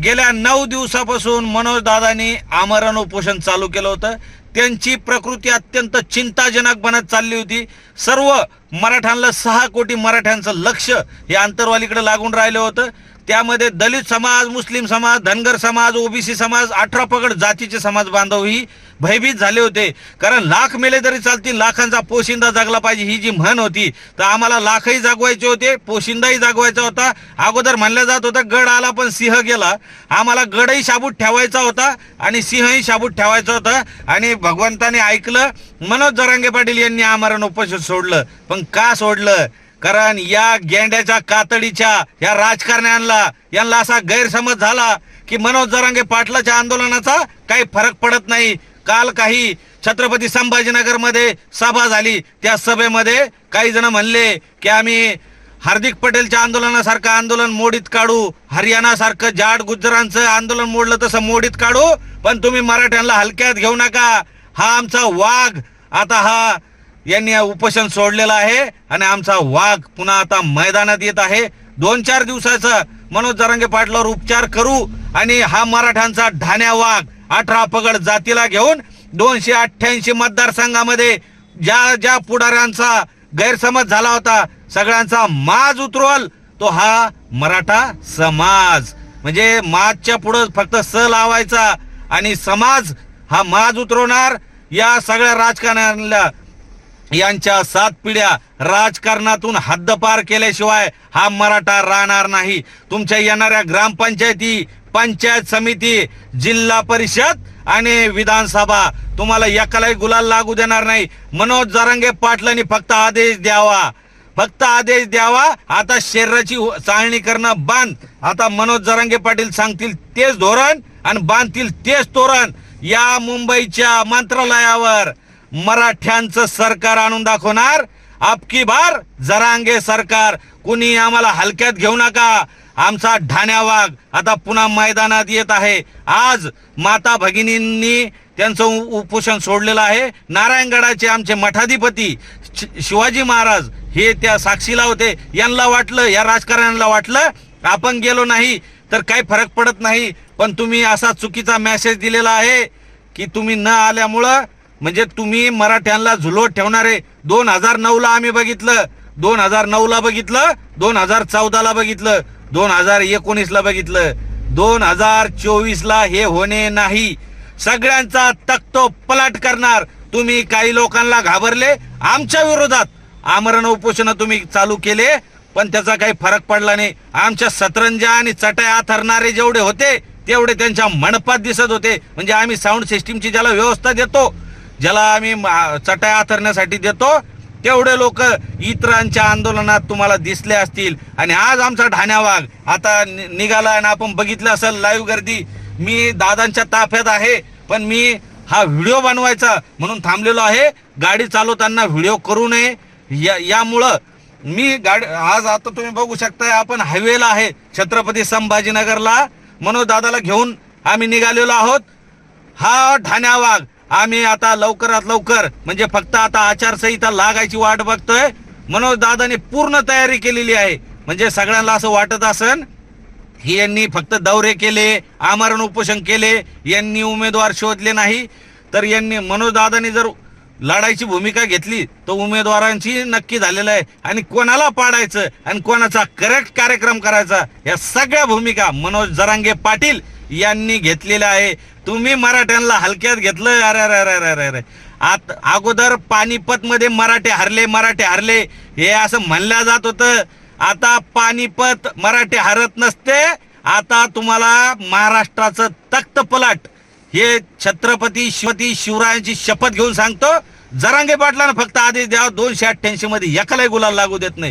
गेल्या नऊ दिवसापासून मनोज दादांनी आमरण उपोषण चालू केलं होतं. त्यांची प्रकृती अत्यंत चिंताजनक बनत चालली होती. सर्व मराठ्यांना सहा कोटी मराठ्यांचं लक्ष हे अंतरवालीकडे लागून राहिलं होतं. त्यामध्ये दलित समाज मुस्लिम समाज धनगर समाज ओबीसी समाज अठरा पगड जातीचे समाज बांधवही भयभीत झाले होते. कारण लाख मेले तरी चालतील लाखांचा पोशिंदा जागला पाहिजे ही जी म्हण होती तर आम्हाला लाखही जागवायचे होते पोशिंदाही जागवायचा होता. अगोदर म्हणलं जात होतं गड आला पण सिंह गेला. आम्हाला गडही शाबूत ठेवायचा होता आणि सिंहही शाबूत ठेवायचा होता. आणि भगवंताने ऐकलं मनोज जरांगे पाटील यांनी आमरण उपोषण सोडलं. पण का सोडलं? कारण या गेंड्याच्या कातडीच्या या राजकारण्यांना यांना असा गैरसमज झाला की मनोज जरांगे पाटलाच्या आंदोलनाचा काही फरक पडत नाही. काल काही छत्रपती संभाजीनगरमध्ये सभा झाली. त्या सभेमध्ये काही जण म्हणले की आम्ही हार्दिक पटेलच्या आंदोलनासारखं आंदोलन मोडीत काढू. हरियाणासारखं जाड गुजरांचं आंदोलन मोडलं तसं मोडीत काढू. पण तुम्ही मराठ्यांना हलक्यात घेऊ नका. हा आमचा वाघ. आता हा यांनी उपोषण सोडलेलं आहे आणि आमचा वाघ पुन्हा आता मैदानात येत आहे. दोन चार दिवसाचं मनोज जरांगे पाटलावर उपचार करू आणि हा मराठ्यांचा ढाण्या वाघ अठरा पगड जातीला घेऊन दोनशे अठ्ठ्याऐंशी मतदारसंघामध्ये ज्या ज्या पुढाऱ्यांचा गैरसमज झाला होता सगळ्यांचा माज उतरवल तो हा मराठा समाज. म्हणजे माजच्या पुढं फक्त स लावायचा आणि समाज हा माज उतरवणार या सगळ्या राजकारण्याला यांच्या सात पिढ्या राजकारणातून हद्दपार केल्याशिवाय हा मराठा राहणार नाही. तुमच्या येणाऱ्या ग्रामपंचायती पंचायत समिती जिल्हा परिषद आणि विधानसभा तुम्हाला एकालाही गुलाल लागू देणार नाही. मनोज जरांगे पाटलांनी फक्त आदेश द्यावा. फक्त आदेश द्यावा. आता शरीराची चाळणी करणं बांध आता मनोज जरांगे पाटील सांगतील तेच धोरण आणि बांधतील तेच तोरण या मुंबईच्या मंत्रालयावर. मराठ्यांचं सरकार आणून दाखवणार. आपकी बार जरांगे सरकार. कुणी आम्हाला हलक्यात घेऊ नका. आमचा ढाण्या वाघ आता पुन्हा मैदानात येत आहे. आज माता भगिनींनी त्यांचं उ- उपोषण सोडलेलं आहे. नारायणगडाचे आमचे मठाधिपती शि- शिवाजी महाराज हे त्या साक्षीला होते. यांना वाटलं या राजकारण्याला वाटलं आपण गेलो नाही तर काही फरक पडत नाही. पण तुम्ही असा चुकीचा मेसेज दिलेला आहे की तुम्ही न आल्यामुळं म्हणजे तुम्ही मराठ्यांना झुलोट ठेवणारे. दोन हजार नऊ ला आम्ही बघितलं. दोन हजार नऊ ला बघितलं. दोन हजार चौदा ला बघितलं. दोन हजार एकोणीस ला बघितलं. दोन हजार चोवीस ला हे होणे नाही. सगळ्यांचा तक्तो पलट करणार. तुम्ही काही लोकांना घाबरले? आमच्या विरोधात. आमरण उपोषण तुम्ही चालू केले पण त्याचा काही फरक पडला नाही. आमच्या सतरंजा आणि चटया थरणारे जेवढे होते तेवढे त्यांच्या मनपात दिसत होते. म्हणजे आम्ही साऊंड सिस्टीमची ज्याला व्यवस्था देतो ज्याला आम्ही मा- चटाया आथरण्यासाठी देतो तेवढे लोक इतरांच्या आंदोलनात तुम्हाला दिसले असतील. आणि आज आमचा ढाण्या वाघ आता नि- निघाला आणि आपण बघितलं असेल लाईव्ह गर्दी. मी दादांच्या ताफ्यात आहे पण मी हा व्हिडिओ बनवायचा म्हणून थांबलेलो आहे. गाडी चालवताना व्हिडिओ करू नये. या यामुळं मी गाडी आज आता तुम्ही बघू शकताय आपण हायवेला आहे छत्रपती संभाजीनगरला. मनोज दादाला घेऊन आम्ही निघालेलो आहोत. हा ठाण्या वाघ आम्ही आता लवकरात लवकर म्हणजे फक्त आता आचारसंहिता लागायची वाट बघतोय. मनोज दादाने पूर्ण तयारी केलेली आहे. म्हणजे सगळ्यांना असं वाटत असन ही यांनी फक्त दौरे केले आमरण उपोषण केले यांनी उमेदवार शोधले नाही. तर यांनी मनोज दादानी जर लढायची भूमिका घेतली तर उमेदवारांची नक्की झालेलं आहे. आणि कोणाला पाडायचं आणि कोणाचा करेक्ट कार्यक्रम करायचा या सगळ्या भूमिका मनोज जरांगे पाटील यांनी घेतलेलं आहे. तुम्ही मराठ्यांना हलक्यात घेतलं. अरे अरे अरे अरे अरे अरे. आत अगोदर पानिपत मध्ये मराठे हरले मराठे हरले. हे असं म्हणलं जात होतं. आता पानिपत मराठे हरत नसते. आता तुम्हाला महाराष्ट्राचं तख्तपलाट. हे छत्रपती शिवती शिवरायांची शपथ घेऊन सांगतो. जरांगे पाटलानं फक्त आदेश द्यावा. दोनशे अठ्ठ्याऐंशी मध्ये एकालाही गुलाल लागू देत नाही.